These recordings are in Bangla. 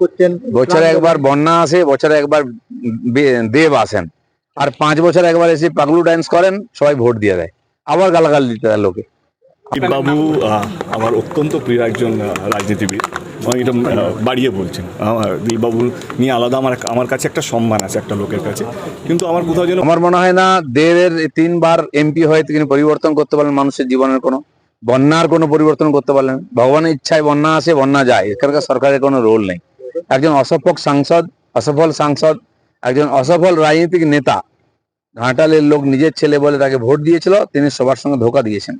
করছেন বছরে একবার বন্যা আসে বছরে একবার দেব আসেন। আর পাঁচ বছর একবার এসে পাগলু ডান্স করেন সবাই ভোট দিয়ে দেয়। আবার গালাগালি দিতে দেয় লোকে। বাবু আমার অত্যন্ত প্রিয় একজন রাজনীতিবিদ। আমি এটা বাড়িয়ে বলছেন। আমার দিলবাবু নিয়ে আলাদা আমার আমার কাছে একটা সম্মান আছে একটা লোকের কাছে। কিন্তু আমার কোথাও যেন আমার মনে হয় না দেবের তিনবার এমপি হয়ে তিনি পরিবর্তন করতে পারলেন মানুষের জীবনের কোনো বন্যার কোনো পরিবর্তন করতে পারলেন। ভগবানের ইচ্ছায় বন্যা আসে বন্যা যায়। এখানকার সরকারের কোনো রোল নেই। একজন অসফল সাংসদ অসফল সাংসদ একজন অসফল রাজনৈতিক নেতা ঘাটালের লোক নিজের ছেলে বলে তাকে ভোট দিয়েছিল তিনি সবার সঙ্গে ধোকা দিয়েছেন।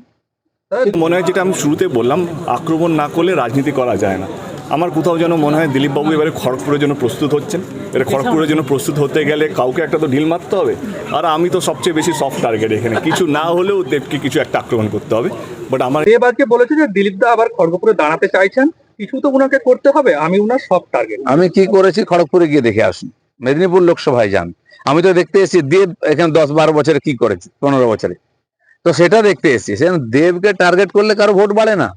মনে হয় যেটা আমি শুরুতে বললাম আক্রমণ না করলে রাজনীতি করা যায় না। আমার কোথাও যেন মনে হয় দিলীপবাবু এবারে খড়গপুরের জন্য প্রস্তুত হচ্ছেন। এবারে খড়গপুরের জন্য প্রস্তুত হতে গেলে কাউকে একটা তো ঢিল মারতে হবে। আর আমি তো সবচেয়ে বেশি সফট টার্গেট এখানে। কিছু না হলেও দেবকে কিছু একটা আক্রমণ করতে হবে। বাট আমার আজকে বলেছে যে দিলীপ দা আবার খড়গপুরে দাঁড়াতে চাইছেন। কিছু তো উনাকে করতে হবে আমি উনার সব টার্গেট আমি কি করেছি? খড়গপুরে গিয়ে দেখে আসুন। মেদিনীপুর লোকসভায় যান। আমি তো দেখতে এসেছি দেব এখানে দশ বারো বছরে কি করেছে পনেরো বছরে। তো সেটা দেখতে এসেছি। সেখানে দেবকে টার্গেট করলে কারও ভোট বাড়ে না।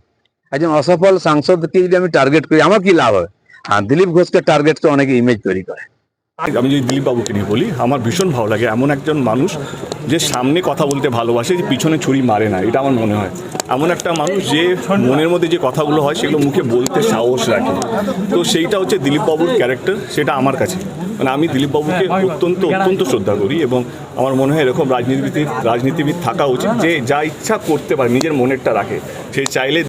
একজন অসফল সাংসদকে যদি আমি টার্গেট করি আমার কি লাভ হবে? হ্যাঁ দিলীপ ঘোষকে টার্গেট করে অনেকে ইমেজ তৈরি করে। আমি যদি দিলীপ বাবুকে নিয়ে বলি, আমার ভীষণ ভালো লাগে এমন একজন মানুষ যে সামনে কথা বলতে ভালোবাসে, যে পিছনে ছুরি মারে না, এটা আমার মনে হয়। এমন একটা মানুষ যে মনের মধ্যে যে কথাগুলো হয়, সেগুলো মুখে বলতে সাহস রাখে। তো সেইটা হচ্ছে দিলীপ বাবুর ক্যারেক্টার সেটা আমার কাছে। মানে আমি দিলীপ বাবুকে অত্যন্ত অত্যন্ত শ্রদ্ধা করি এবং আমার মনে হয় এরকম রাজনীতিবিদ রাজনীতিবিদ থাকা উচিত যে যা ইচ্ছা করতে পারে, নিজের মনেরটা রাখে। সে চাইলে